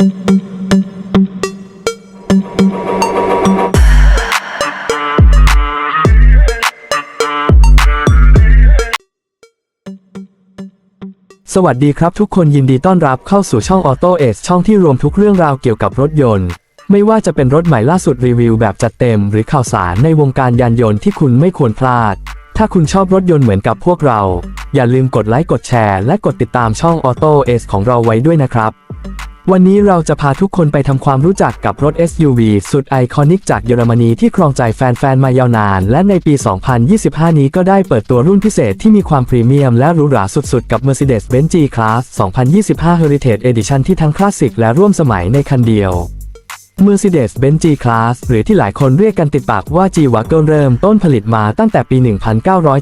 สวัสดีครับทุกคนยินดีต้อนรับเข้าสู่ช่อง Auto a ช่องที่รวมทุกเรื่องราวเกี่ยวกับรถยนต์ ไม่ว่าจะเป็นรถใหม่ล่าสุดรีวิวแบบจัดเต็ม หรือข่าวสารในวงการยานยนต์ที่คุณไม่ควรพลาด ถ้าคุณชอบรถยนต์เหมือนกับพวกเรา อย่าลืมกดไลค์กดแชร์ และกดติดตามช่อง Auto a ของเราไว้ด้วยนะครับ วันนี้เราจะพาทุกคนไปทำความรู้จักกับรถ SUV สุดไอคอนิกจากเยอรมนีที่ครองใจแฟนๆ มายาวนาน และในปี 2025 นี้ก็ได้เปิดตัวรุ่นพิเศษที่มีความพรีเมียมและหรูหราสุดๆ กับ Mercedes-Benz G-Class 2025 Heritage Edition ที่ทั้งคลาสสิกและร่วมสมัยในคันเดียว Mercedes-Benz G-Class หรือที่หลายคนเรียกกันติดปากว่า G-Wagon เริ่มต้นผลิตมาตั้งแต่ปี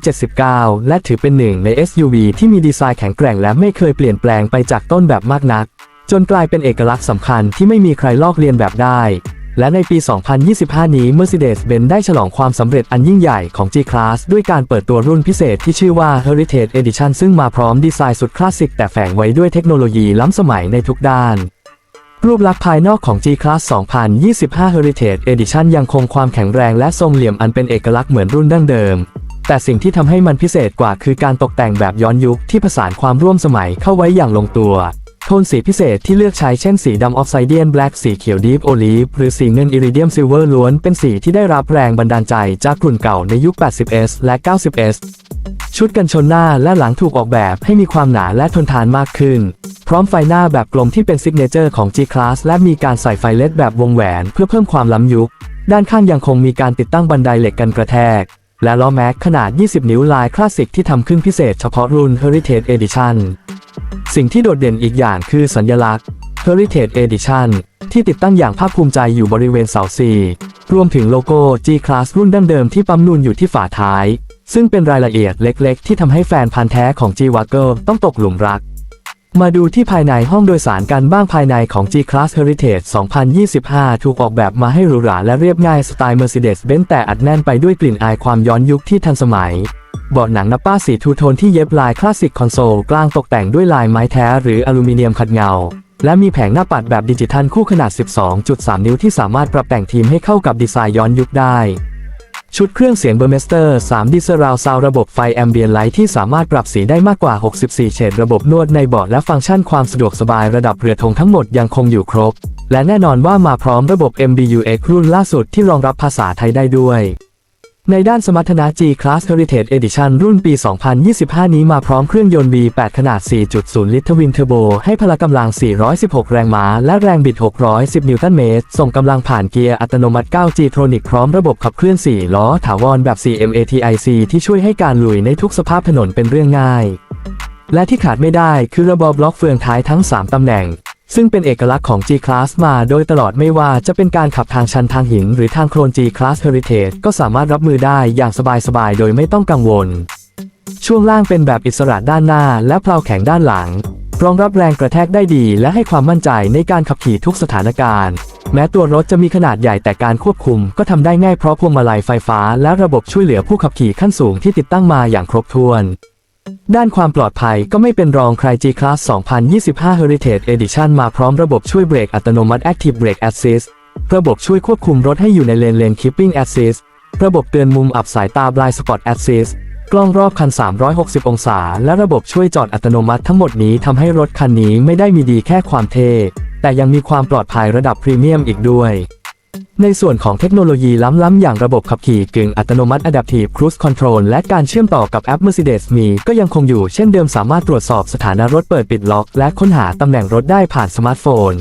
1979 และถือเป็นหนึ่งใน SUV ที่มีดีไซน์แข็งแกร่งและไม่เคยเปลี่ยนแปลงไปจากต้นแบบมากนัก จนกลายเป็นเอกลักษณ์สำคัญที่ไม่มีใครลอกเลียนแบบได้ และในปี 2025 นี้ Mercedes-Benz ได้ฉลองความสำเร็จอันยิ่งใหญ่ของ G-Class ด้วยการเปิดตัวรุ่นพิเศษที่ชื่อว่า Heritage Edition ซึ่งมาพร้อมดีไซน์สุดคลาสสิกแต่แฝงไว้ด้วยเทคโนโลยีล้ำสมัยในทุกด้านรูปลักษณ์ภายนอกของ G-Class 2025 Heritage Edition ยังคงความแข็งแรงและทรงเหลี่ยมอันเป็นเอกลักษณ์เหมือนรุ่นดั้งเดิม แต่สิ่งที่ทำให้มันพิเศษกว่าคือการตกแต่งแบบย้อนยุคที่ผสานความร่วมสมัยเข้าไว้อย่างลงตัว โทนสีพิเศษที่เลือกใช้เช่นสีดำออฟไซเดียนแบล็กสีเขียวดีฟโอลีฟหรือสีเงินอิริเดียมซิลเวอร์ล้วนเป็นสีที่ได้รับแรงบันดาลใจจากกลุ่นเก่าในยุค 80s และ 90s ชุดกันชนหน้าและหลังถูกออกแบบให้มีความหนาและทนทานมากขึ้น พร้อมไฟหน้าแบบกลมที่เป็นซิกเนเจอร์ของ G-Class และมีการใส่ไฟเลดแบบวงแหวนเพื่อเพิ่มความล้ำยุค ด้านข้างยังคงมีการติดตั้งบันไดเหล็กกันกระแทก และล้อแม็กขนาด 20 นิ้วลายคลาสสิกที่ทำขึ้นพิเศษเฉพาะรุ่น Heritage Edition สิ่งที่โดดเด่นอีกอย่างคือสัญลักษณ์ Heritage Edition ที่ติดตั้งอย่างภาคภูมิใจอยู่บริเวณเสา C รวมถึงโลโก้ G-Class รุ่นดั้งเดิมที่ปั๊มนูนอยู่ที่ฝาท้าย ซึ่งเป็นรายละเอียดเล็กๆ ที่ทำให้แฟนพันธ์แท้ของ G-Wagon ต้องตกหลุมรัก มาดูที่ภายในห้องโดยสารกันบ้างภายในของ G-Class Heritage 2025 ถูกออกแบบมาให้หรูหราและเรียบง่ายสไตล์ Mercedes-Benz แต่อัดแน่นไปด้วยกลิ่นอายความย้อนยุคที่ทันสมัย เบาะหนังนับป้าสีทูโทนที่เย็บลายคลาสสิกคอนโซลกลางตกแต่งด้วยลายไม้แท้หรืออลูมิเนียมขัดเงา และมีแผงหน้าปัดแบบดิจิทัลคู่ขนาด 12.3 นิ้วที่สามารถปรับแต่งทีมให้เข้ากับดีไซน์ย้อนยุคได้ ชุดเครื่องเสียงเบอร์เมสเตอร์3ดิสราวซาวระบบไฟแอมเบียนไลท์ที่สามารถปรับสีได้มากกว่า 64 เฉดระบบนวดในเบาะและฟังก์ชันความสะดวกสบายระดับเรือธงทั้งหมดยังคงอยู่ครบ และแน่นอนว่ามาพร้อมระบบ MBUX รุ่นล่าสุดที่รองรับภาษาไทยได้ด้วย ในด้านสมรรถนะ G-Class Heritage Edition รุ่นปี 2025 นี้มาพร้อมเครื่องยนต์ V8 ขนาด 4.0 ลิตรทวินเทอร์โบ ให้พละกำลัง 416 แรงม้า และแรงบิด 610 นิวตันเมตร ส่งกำลังผ่านเกียร์อัตโนมัติ 9G Tronic พร้อมระบบขับเคลื่อน 4 ล้อถาวรแบบ CMATIC ที่ช่วยให้การลุยในทุกสภาพถนนเป็นเรื่องง่าย และที่ขาดไม่ได้คือระบบบล็อกเฟืองท้ายทั้ง 3 ตำแหน่ง ซึ่งเป็นเอกลักษณ์ของ G-Class มาโดยตลอดไม่ว่าจะเป็นการขับทางชันทางหิน หรือทางโคลน G-Class Heritage ก็สามารถรับมือได้อย่างสบายๆ โดยไม่ต้องกังวล ช่วงล่างเป็นแบบอิสระด้านหน้าและเพลาแข็งด้านหลัง รองรับแรงกระแทกได้ดี และให้ความมั่นใจในการขับขี่ทุกสถานการณ์ แม้ตัวรถจะมีขนาดใหญ่แต่การควบคุมก็ทำได้ง่ายเพราะพวงมาลัยไฟฟ้า และระบบช่วยเหลือผู้ขับขี่ขั้นสูงที่ติดตั้งมาอย่างครบถ้วน ด้านความปลอดภัยก็ไม่เป็นรองใคร G-Class 2025 Heritage Edition มาพร้อมระบบช่วยเบรกอัตโนมัติ Active Brake Assist ระบบช่วยควบคุมรถให้อยู่ในเลนเลน Keeping Assist ระบบเตือนมุมอับสายตา Blind Spot Assist กล้องรอบคัน 360 องศา และระบบช่วยจอดอัตโนมัติทั้งหมดนี้ทำให้รถคันนี้ไม่ได้มีดีแค่ความเท่แต่ยังมีความปลอดภัยระดับพรีเมียมอีกด้วย ในส่วนของเทคโนโลยีล้ำๆอย่างระบบขับขี่กึ่งอัตโนมัติ Adaptive Cruise Control และการเชื่อมต่อกับแอป Mercedes มีก็ยังคงอยู่เช่นเดิมสามารถตรวจสอบสถานะรถเปิดปิดล็อก และค้นหาตำแหน่งรถได้ผ่านสมาร์ทโฟน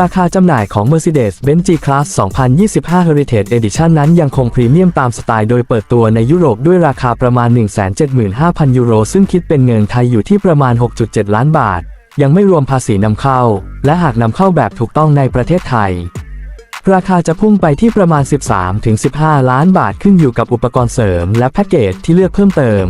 ราคาจำหน่ายของ Mercedes-Benz G-Class 2025 Heritage Edition นั้นยังคงพรีเมียมตามสไตล์โดยเปิดตัวในยุโรปด้วยราคาประมาณ 175,000 ยูโร ซึ่งคิดเป็นเงินไทยอยู่ที่ประมาณ 6.7 ล้านบาท ยังไม่รวมภาษีนำเข้า และหากนำเข้าแบบถูกต้องในประเทศไทย ราคาจะพุ่งไปที่ประมาณ 13-15 ล้านบาทขึ้นอยู่กับอุปกรณ์เสริม และแพ็กเกจที่เลือกเพิ่มเติม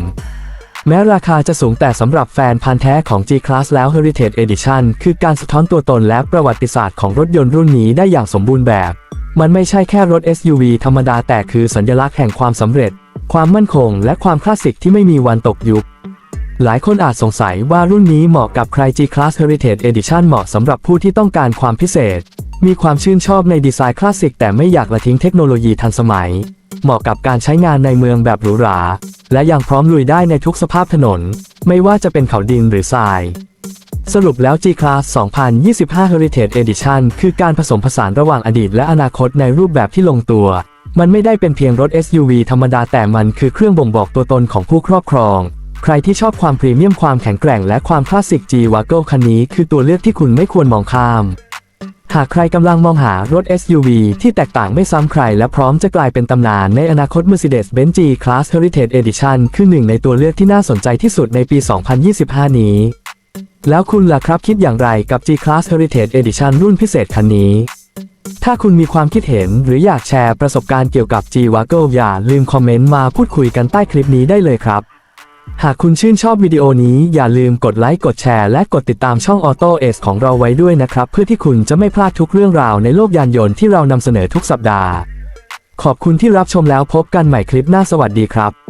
แม้ราคาจะสูงแต่สำหรับแฟนพันธ์แท้ของ G-Class แล้ว Heritage Edition คือการสะท้อนตัวตนและประวัติศาสตร์ของรถยนต์รุ่นนี้ได้อย่างสมบูรณ์แบบ มันไม่ใช่แค่รถ SUV ธรรมดาแต่คือสัญลักษณ์แห่งความสำเร็จ ความมั่นคง และความคลาสสิกที่ไม่มีวันตกยุคหลายคนอาจสงสัยว่ารุ่นนี้เหมาะกับใคร G-Class Heritage Edition เหมาะสำหรับผู้ที่ต้องการความพิเศษ มีความชื่นชอบในดีไซน์คลาสสิกแต่ไม่อยากละทิ้งเทคโนโลยีทันสมัย เหมาะกับการใช้งานในเมืองแบบหรูหรา และยังพร้อมลุยได้ในทุกสภาพถนน ไม่ว่าจะเป็นเขาดินหรือทราย สรุปแล้ว G-Class 2025 Heritage Edition คือการผสมผสานระหว่างอดีตและอนาคตในรูปแบบที่ลงตัว มันไม่ได้เป็นเพียงรถ SUV ธรรมดาแต่มันคือเครื่องบ่งบอกตัวตนของผู้ครอบครอง ใครที่ชอบความพรีเมียมความแข็งแกร่งและความคลาสสิก G-Wagon คันนี้คือตัวเลือกที่คุณไม่ควรมองข้าม หากใครกำลังมองหารถ SUV ที่แตกต่างไม่ซ้ำใคร และพร้อมจะกลายเป็นตำนานในอนาคต Mercedes-Benz G-Class Heritage Edition คือหนึ่งในตัวเลือกที่น่าสนใจที่สุดในปี 2025 นี้ แล้วคุณล่ะครับคิดอย่างไรกับ G-Class Heritage Edition รุ่นพิเศษคันนี้ ถ้าคุณมีความคิดเห็นหรืออยากแชร์ประสบการณ์เกี่ยวกับ G-Wagon อย่าลืมคอมเมนต์มาพูดคุยกันใต้คลิปนี้ได้เลยครับ หากคุณชื่นชอบวิดีโอนี้อย่าลืมกดไลค์กดแชร์และกดติดตามช่อง Auto Ace ของเราไว้ด้วยนะครับ เพื่อที่คุณจะไม่พลาดทุกเรื่องราวในโลกยานยนต์ที่เรานำเสนอทุกสัปดาห์ ขอบคุณที่รับชมแล้วพบกันใหม่คลิปหน้าสวัสดีครับ